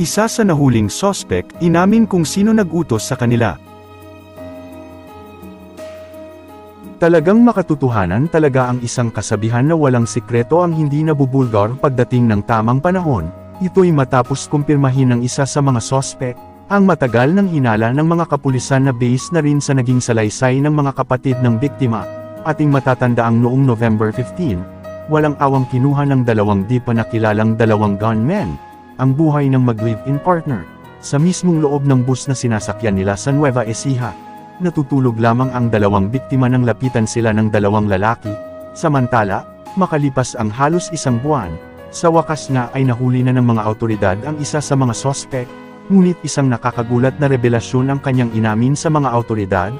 Isa sa nahuling sospek, inamin kung sino nag-utos sa kanila. Talagang makatotohanan talaga ang isang kasabihan na walang sikreto ang hindi nabubulgar pagdating ng tamang panahon, ito'y matapos kumpirmahin ng isa sa mga sospek, ang matagal ng hinala ng mga kapulisan na base na rin sa naging salaysay ng mga kapatid ng biktima, ating matatanda ang noong November 15, walang awang kinuha ng dalawang di pa nakilalang dalawang gunmen, ang buhay ng mag-live-in partner, sa mismong loob ng bus na sinasakyan nila sa Nueva Ecija. Natutulog lamang ang dalawang biktima nang lapitan sila ng dalawang lalaki, samantala, makalipas ang halos isang buwan, sa wakas nga ay nahuli na ng mga autoridad ang isa sa mga sospek, ngunit isang nakakagulat na revelasyon ang kanyang inamin sa mga autoridad,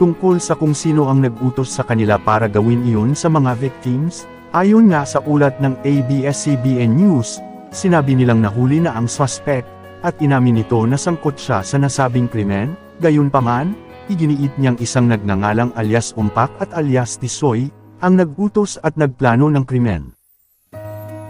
tungkol sa kung sino ang nag-utos sa kanila para gawin iyon sa mga victims, ayon nga sa ulat ng ABS-CBN News, sinabi nilang nahuli na ang suspect, at inamin nito na sangkot siya sa nasabing krimen, gayunpaman, iginiit niyang isang nagngangalang alias Umpak at alias Tisoy, ang nagutos at nagplano ng krimen.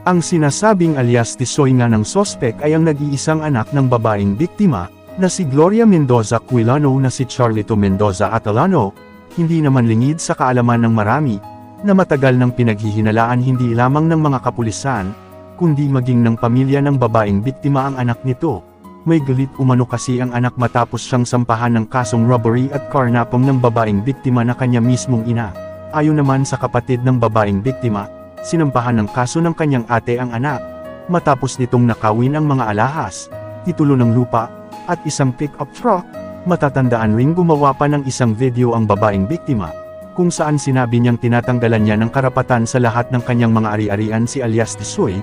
Ang sinasabing alias Tisoy nga ng sospek ay ang nag-iisang anak ng babaeng biktima, na si Gloria Mendoza Quilano na si Charlito Mendoza Atalano, hindi naman lingid sa kaalaman ng marami, na matagal nang pinaghihinalaan hindi lamang ng mga kapulisan, kundi maging ng pamilya ng babaeng biktima ang anak nito. May galit umano kasi ang anak matapos siyang sampahan ng kasong robbery at carnapong ng babaeng biktima na kanya mismong ina. Ayon naman sa kapatid ng babaeng biktima, sinampahan ng kaso ng kanyang ate ang anak, matapos nitong nakawin ang mga alahas, titulo ng lupa, at isang pick-up truck, matatandaan ring gumawa pa ng isang video ang babaeng biktima, kung saan sinabi niyang tinatanggalan niya ng karapatan sa lahat ng kanyang mga ari-arian si alias Tisoy,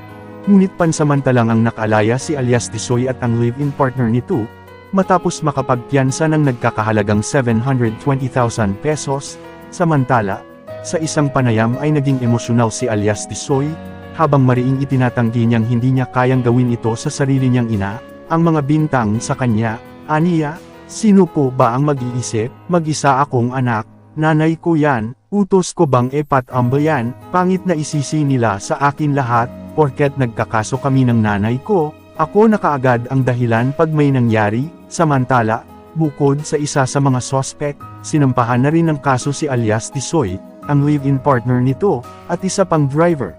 ngunit pansamantalang ang nakalaya si alias Tisoy at ang live-in partner nito, matapos makapagpiyansa ng nagkakahalagang 720,000 pesos, samantala, sa isang panayam ay naging emosyonal si alias Tisoy, habang mariing itinatanggi niyang hindi niya kayang gawin ito sa sarili niyang ina, ang mga bintang sa kanya, aniya, sino po ba ang mag-iisip, mag-isa akong anak, nanay ko yan, utos ko bang epat amba yan, pangit na isisi nila sa akin lahat, porket nagkakaso kami ng nanay ko, ako na kaagad ang dahilan pag may nangyari, samantala, bukod sa isa sa mga sospek, sinampahan na rin ng kaso si alias Tisoy, ang live-in partner nito, at isa pang driver,